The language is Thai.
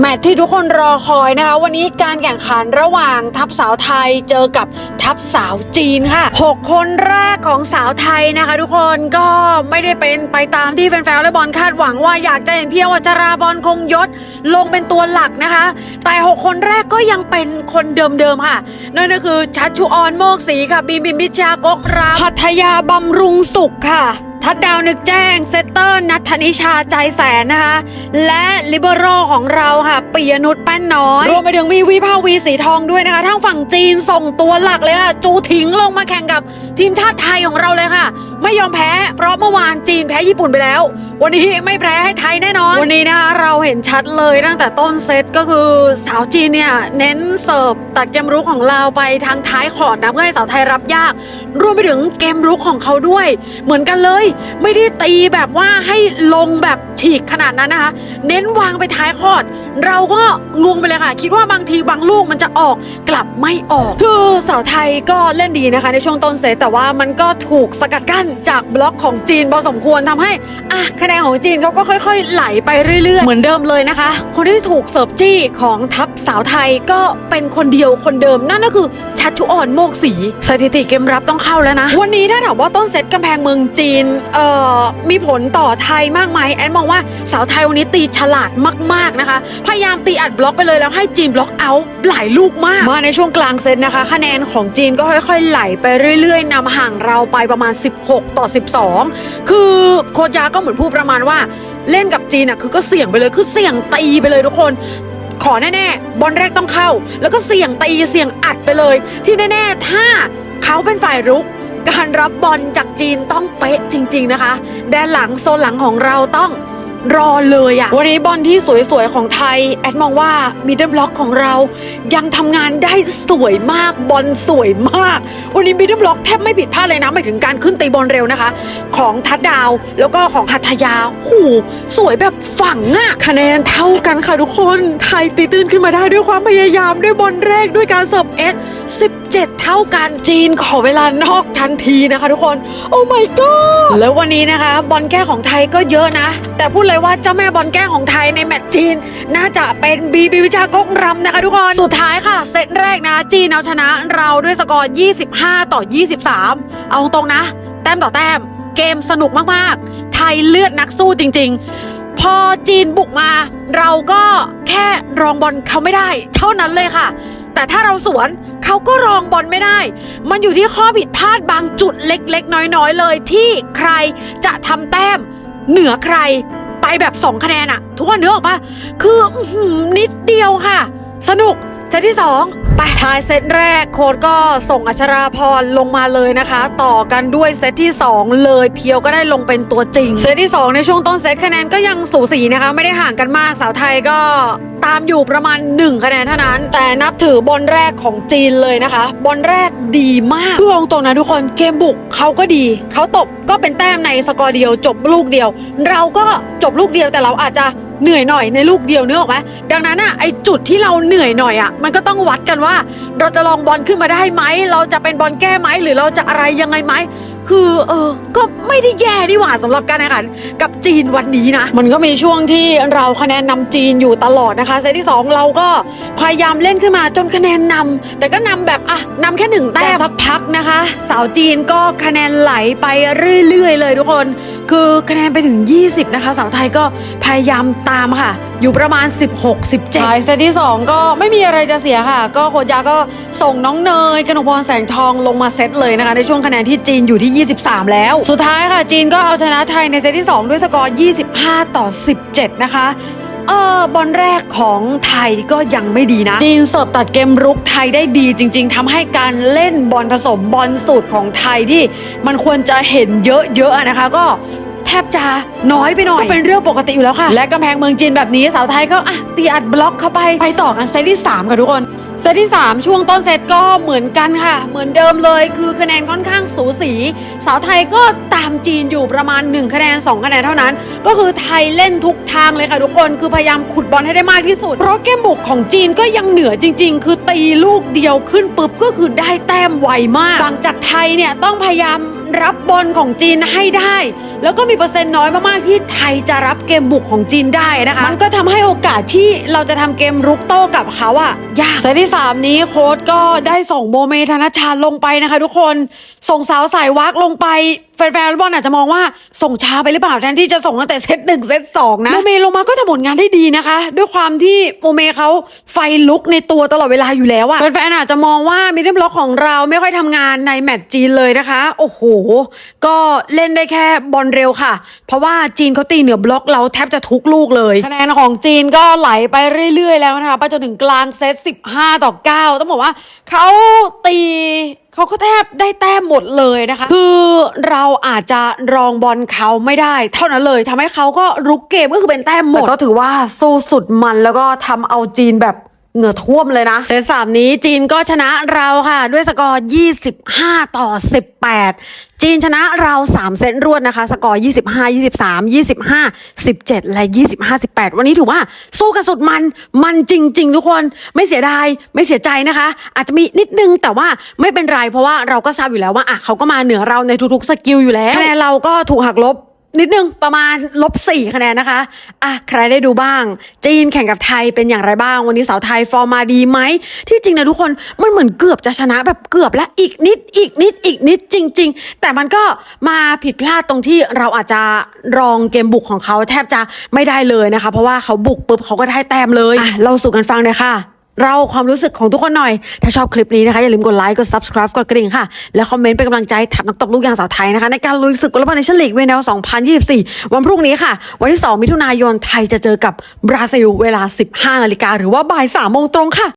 แมตช์ที่ทุกคนรอคอยนะคะ วันนี้การแข่งขันระหว่างทัพสาวไทยเจอกับทัพสาวจีนค่ะ 6 คนแรกของสาวไทยนะคะ ทุกคนก็ไม่ได้เป็นไปตามที่แฟนๆและบอลคาดหวังว่าอยากจะเห็นเพียงวัจราบอลคงยศลงเป็นตัวหลักนะคะ แต่ 6 คนแรกก็ยังเป็นคนเดิมๆค่ะ นั่นก็คือชัชชุออนโมกศรีค่ะบีมบิมบิชากกรามพัทยาบำรุงสุขค่ะ ทัดดาวนึกแจ้งเซตเตอร์นัทธนิชาใจแสนนะคะ และลิเบโรของเราค่ะปิยนุชแป้นน้อย รวมไปถึงมีวิภาวีสีทองด้วยนะคะ ทั้งฝั่งจีนส่งตัวหลักเลยค่ะ จูถิงลงมาแข่งกับทีมชาติไทยของเราเลยค่ะ ไม่ยอมแพ้ เพราะเมื่อวานจีนแพ้ญี่ปุ่นไปแล้ว วันนี้ไม่แพ้ให้ไทยแน่นอน วันนี้นะคะเราเห็นชัดเลยตั้งแต่ต้นเซตก็คือสาวจีนเนี่ยเน้นเสิร์ฟตัดเกมรุกของเราไปทางท้ายขอดนะเพื่อให้สาวไทยรับยาก รวมไปถึงเกมรุกของเขาด้วย เหมือนกันเลย ไม่ได้ตีแบบว่าให้ลงแบบฉีกขนาดนั้นนะคะ เน้นวางไปท้ายขอดเราก็งงไปเลยค่ะ คิดว่าบางทีบางลูกมันจะออกกลับไม่ออกคือสาวไทยก็เล่นดีนะคะ ในช่วงต้นเซตแต่ว่ามันก็ถูกสกัดกั้นจากบล็อกของจีนพอสมควรทำให้อะคะแนนของจีนเขาก็ค่อย ๆ ไหลไปเรื่อยๆ เหมือนเดิมเลยนะคะ คนที่ถูกเสิร์ฟจี้ของทัพสาวไทยก็เป็นคนเดียวคนเดิมนั่นก็คือชัชชุออนโมกศีสถิติเกมรับต้องเข้าแล้วนะ วันนี้ถ้าถามว่าต้นเซตกำแพงเมืองจีนเอ่อมีผลต่อไทยมากไหมแอนมองว่าสาวไทยวันนี้ตีฉลาดมากๆนะคะพยายามตีอัดบล็อกไปเลยแล้วให้จีนบล็อกเอาท์หลายลูกมาก มาในช่วงกลางเซตนะคะ คะแนนของจีนก็ค่อยๆ ไหลไปเรื่อยๆนำห่างเราไปประมาณ 16 ต่อ 12 คือโคชยาก็เหมือนพูดประมาณว่า เล่นกับจีนอะคือก็เสี่ยงไปเลยคือเสี่ยงตีไปเลยทุกคนขอแน่ๆ บอลแรกต้องเข้า แล้วก็เสี่ยงตีเสี่ยงอัดไปเลย ที่แน่ๆ ถ้าเขาเป็นฝ่ายรุก การรับบอลจากจีนต้องเป๊ะจริง ๆนะคะ แดนหลังโซนหลังของเราต้อง รอเลยอะวันนี้บอลที่สวยๆของไทย แอดมองว่ามิดเดิลบล็อกของเรา ยังทำงานได้สวยมากบอลสวยมาก วันนี้มิดเดิลบล็อกแทบไม่ผิดพลาดเลยนะหมายถึงการขึ้นตีบอลเร็วนะคะ ของทัดดาวแล้วก็ของหัตถยาหูสวยแบบฝังอะคะแนนเท่ากันค่ะทุกคนไทยตีตื้นขึ้นมาได้ด้วยความพยายามด้วยบอลแรกด้วยการเสิร์ฟเอส 7 เท่ากันจีนขอเวลานอกทันทีนะคะทุกคน โอ้ my god แล้ววันนี้นะคะ บอลแก้ของไทยก็เยอะนะ แต่พูดเลยว่าเจ้าแม่บอลแก้ของไทยในแมตช์จีน น่าจะเป็นบีบีวิชากงรำนะคะทุกคน สุดท้ายค่ะ เซตแรกนะ จีนเอาชนะเราด้วยสกอร์ 25 ต่อ 23 เอาตรงนะ แต้มต่อแต้ม เกมสนุกมากๆ ไทยเลือดนักสู้จริง ๆพอจีนบุกมา เราก็แค่รองบอลเขาไม่ได้ เท่านั้นเลยค่ะ แต่ถ้าเราสวน เขาก็รองบอลไม่ได้ มันอยู่ที่ข้อผิดพลาดบางจุดเล็กๆ น้อยๆ เลยที่ใครจะทำแต้ม เหนือใครไปแบบ2คะแนนอะทุกคนนึกออกปะคือนิดเดียวค่ะ สนุกเซตที่2ไปท้ายเซตแรกโค้ดก็ส่งอัชราพรลงมาเลยนะคะ ต่อกันด้วยเซตที่ 2 เลยเพียวก็ได้ลงเป็นตัวจริง เซตที่ 2 ในช่วงต้นเซตคะแนนก็ยังสูสีนะคะ ไม่ได้ห่างกันมากสาวไทยก็ ตามอยู่ประมาณ 1 คะแนนเท่านั้น แต่นับถือบอลแรกของจีนเลยนะคะ บอลแรกดีมากคืออาตรงนะทุกคนเกมบุกเขาก็ดี เขาตบก็เป็นแต้มในสกอร์เดียว จบลูกเดียว เราก็จบลูกเดียวแต่เราอาจจะเหนื่อยหน่อยในลูกเดียวเนื้อออกไหมดังนั้นอะไอจุดที่เราเหนื่อยหน่อยอะมันก็ต้องวัดกันว่า เราจะลองบอลขึ้นมาได้ไหม เราจะเป็นบอลแก้ไหมหรือเราจะอะไรยังไงไหม คือเออก็ไม่ได้แย่นี่หว่าสำหรับการแข่งขันกับจีนวันนี้นะ มันก็มีช่วงที่เราคะแนนนำจีนอยู่ตลอดนะคะเซตที่ 2 เราก็พยายามเล่นขึ้นมาจนคะแนนนำแต่ก็นำแบบอะนำแค่หนึ่งแต้มสักพักนะคะ สาวจีนก็คะแนนไหลไปเรื่อยๆเลยทุกคน คือคะแนนไปถึง 20 นะคะ สาวไทยก็พยายามตามค่ะ อยู่ประมาณ 16 17ท้ายเซตที่ 2 ก็ไม่มีอะไรจะเสียค่ะ ก็โคชยาก็ส่งน้องเนยกนกพรแสงทองลงมาเซตเลยนะคะ ในช่วงคะแนนที่จีนอยู่ที่ 23 แล้ว สุดท้ายค่ะ จีนก็เอาชนะไทยในเซตที่ 2 ด้วยสกอร์ 25 ต่อ 17 นะคะเออบอลแรกของไทยก็ยังไม่ดีนะ จีนเสิร์ฟตัดเกมรุกไทยได้ดีจริง ๆทำให้การเล่นบอลผสมบอลสูตรของไทยที่มันควรจะเห็นเยอะๆนะคะ ก็ แทบจะน้อยไปหน่อยก็เป็นเรื่องปกติอยู่แล้วค่ะ และกำแพงเมืองจีนแบบนี้สาวไทยก็อะตีอัดบล็อกเข้าไปไปต่อกันเซตที่ 3 ค่ะทุกคนเซตที่ 3 ช่วงต้นเซตก็เหมือนกันค่ะ เหมือนเดิมเลยคือคะแนนค่อนข้างสูสี สาวไทยก็ตามจีนอยู่ประมาณ 1 คะแนน 2 คะแนนเท่านั้น ก็คือไทยเล่นทุกทางเลยค่ะทุกคนคือพยายามขุดบอลให้ได้มากที่สุด เพราะเกมบุกของจีนก็ยังเหนือจริง ๆ คือตีลูกเดียวขึ้นปุ๊บก็คือได้แต้มไวมากหลังจากไทยเนี่ยต้องพยายามรับบอลของจีนให้ได้ แล้วก็มีเปอร์เซ็นต์น้อยมากๆที่ไทยจะรับเกมบุกของจีนได้นะคะ มันก็ทำให้โอกาสที่เราจะทำเกมรุกโต้กับเขาอะยากเซตที่ 3 นี้โค้ชก็ได้ส่งโมเมธนชาลงไปนะคะ ทุกคนส่งสาวสายวักลงไป แฟนๆบอลอาจจะมองว่าส่งช้าไปหรือเปล่าแทนที่จะส่งตั้งแต่เซตหนึ่งเซตสองนะโมเมลงมาก็ทำผลงานได้ดีนะคะ ด้วยความที่โมเมเขาไฟลุกในตัวตลอดเวลาอยู่แล้วอะแฟนๆอาจจะมองว่ามิดเดิลบล็อกของเราไม่ค่อยทำงานในแมตช์จีนเลยนะคะ โอ้โห ก็เล่นได้แค่บอลเร็วค่ะ เพราะว่าจีนเขาตีเหนือบล็อกเราแทบจะทุกลูกเลยคะแนนของจีนก็ไหลไปเรื่อย ๆ แล้วนะคะไปจนถึงกลางเซต15 ต่อ 9 ต้องบอกว่าเขาตี เขาก็แทบได้แต้มหมดเลยนะคะ คือเราอาจจะรองบอลเขาไม่ได้ เท่านั้นเลยทำให้เขาก็รุกเกมก็คือเป็นแต้มหมดแต่ก็ถือว่าสู้สุดมันแล้วก็ทำเอาจีนแบบ เหงื่อท่วมเลยนะเซตสามนี้จีนก็ชนะเราค่ะ ด้วยสกอร์ 25 ต่อ 18 จีนชนะเรา 3 เซตรวดนะคะ สกอร์ 25 23 25 17 และ 25 18 วันนี้ถือว่าสู้กันสุดมันมันจริง ๆ ทุกคนไม่เสียดายไม่เสียใจนะคะ อาจจะมีนิดนึงแต่ว่าไม่เป็นไรเพราะว่าเราก็ทราบอยู่แล้วว่าอะเขาก็มาเหนือเราในทุกๆสกิลอยู่แล้วคะแนนเราก็ถูกหักลบ นิดนึงประมาณลบสี่คะแนนนะคะ อะ ใครได้ดูบ้าง จีนแข่งกับไทยเป็นอย่างไรบ้าง วันนี้สาวไทยฟอร์มมาดีไหม ที่จริงนะทุกคน มันเหมือนเกือบจะชนะแบบเกือบและอีกนิด อีกนิด อีกนิดจริง ๆ แต่มันก็มาผิดพลาดตรงที่เราอาจจะรองเกมบุกของเขาแทบจะไม่ได้เลยนะคะ เพราะว่าเขาบุกปุ๊บเขาก็ได้แต้มเลย อะ เราสู่กันฟังเลยค่ะ เราความรู้สึกของทุกคนหน่อย ถ้าชอบคลิปนี้นะคะ อย่าลืมกดไลค์ กด subscribe กดกระดิ่งค่ะ และคอมเมนต์เป็นกำลังใจถับนักตบลูกยางสาวไทยนะคะ ในการลุยศึกวอลเลย์บอลในชั่นลีกเวเนล2024 วันพรุ่งนี้ค่ะ วันที่ 2 มิถุนายนไทยจะเจอกับบราซิล เวลา 15 นาฬิกาหรือว่าบ่าย 3 โมงตรงค่ะ